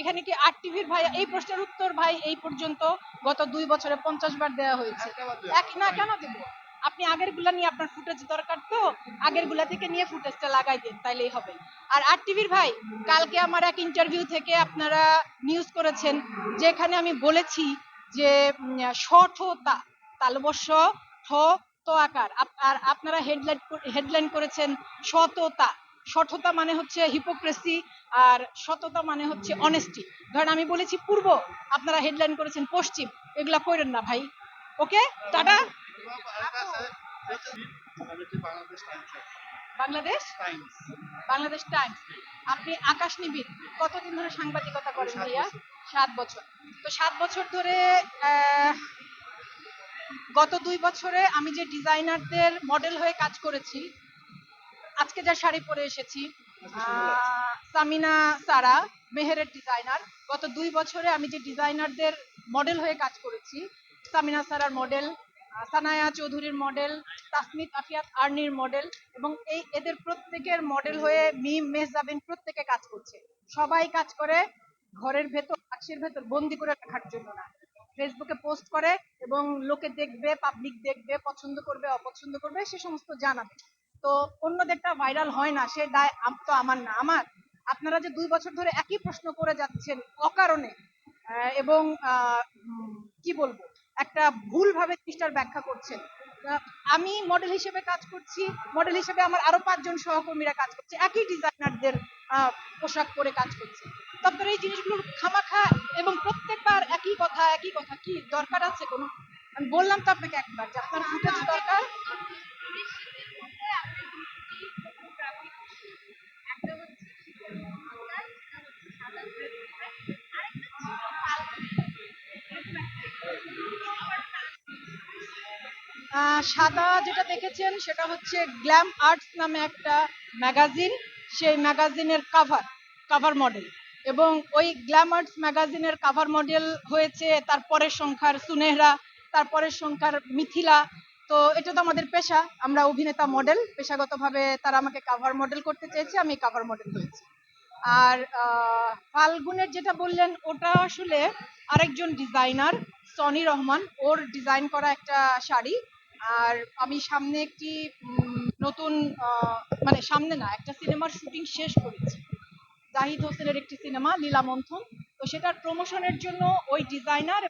এখানে কি আর টিভির ভাই? এই প্রশ্নের উত্তর ভাই এই পর্যন্ত গত দুই বছরে পঞ্চাশ বার দেওয়া হয়েছে। এক না কেন দেবো? আপনি আগেরগুলা নিয়ে আপনার ফুটেজ দরকার তো আগেরগুলা থেকে নিয়ে ফুটেজটা লাগাই দেন, তাইলেই হবে। আর আর টিভির ভাই, কালকে আমার এক ইন্টারভিউ থেকে আপনারা নিউজ করেছেন, যেখানে আমি বলেছি যে সঠতা তালবস্য ঠ তো আকার। আর আপনারা হেডলাইন হেডলাইন করেছেন সততা সঠতা মানে হচ্ছে হিপোক্রেসি আর সততা মানে হচ্ছে অনেস্টি ধরেন আমি বলেছি পূর্ব আপনারা হেডলাইন করেছেন পশ্চিম এগুলা করেন না ভাই। Okay? Tata? Bangladesh? Bangladesh Times. আপনি আকাশ নিবিড়। কতদিন ধরে সাংবাদিকতা করেন ভাইয়া? সাত বছর। তো সাত বছর ধরে আহ, গত দুই বছরে আমি যে ডিজাইনারদের মডেল হয়ে কাজ করেছি আজকে যা শাড়ি পরে এসেছি সামিনা সারা, মেহেরের ডিজাইনার গত দুই বছরে আমি যে ডিজাইনারদের মডেল হয়ে কাজ করেছি, সামিনা সারার মডেল সানায়া চৌধুরীর মডেল তাসমিত আফিয়াত আর্নির মডেল এবং এই এদের প্রত্যেকের মডেল হয়ে মিম মেহজাবিন প্রত্যেকে কাজ করছে। সবাই কাজ করে ঘরের ভেতর, বাক্সের ভেতর, বন্দি করে রাখার জন্য না। ফেসবুকে পোস্ট করে এবং লোকে দেখবে পাবলিক দেখবে, পছন্দ করবে, অপছন্দ করবে, সে সমস্ত জানাবে। তো অন্যদেরটা ভাইরাল হয় না সে দায় তো আমার না আমার। আপনারা যে দুই বছর ধরে একই প্রশ্ন করে যাচ্ছেন অকারণে এবং কি বলব একটা ভুলভাবে জিনিসটার ব্যাখ্যা করছেন। আমি মডেল হিসেবে কাজ করছি মডেল হিসেবে আমার আরও পাঁচজন সহকর্মীরা কাজ করছে একই ডিজাইনারদের পোশাক পরে কাজ করছে। তারপরে এই জিনিসগুলো খামাখা এবং প্রত্যেকবার একই কথা একই কথা কি দরকার আছে কোনো? আমি বললাম তো আপনাকে একবার যে আপনার ফুটেজ দরকার সাদা যেটা দেখেছেন সেটা হচ্ছে গ্ল্যাম আর্টস নামে একটা ম্যাগাজিন। সেই ম্যাগাজিনের কাভার কাভার মডেল এবং ওই গ্ল্যাম আর্টস ম্যাগাজিনের কাভার মডেল হয়েছে তারপরের সংখ্যার সুনেহরা তারপরের সংখ্যার মিথিলা। তো এটা তো আমাদের পেশা, আমরা অভিনেতা মডেল পেশাগতভাবে তারা আমাকে কাভার মডেল করতে চেয়েছে, আমি কাভার মডেল হয়েছি। আর ফাল্গুনের যেটা বললেন, ওটা আসলে আরেকজন ডিজাইনার সনি রহমান। ওর ডিজাইন করা একটা শাড়ি। আর আমি সামনে একটি নতুন মানে সামনে না, একটা সিনেমার শুটিং শেষ করেছি। জাহিদ হোসেনের একটি সিনেমা, লীলা মন্থন। তো সেটার প্রমোশনের জন্য ওই ডিজাইনার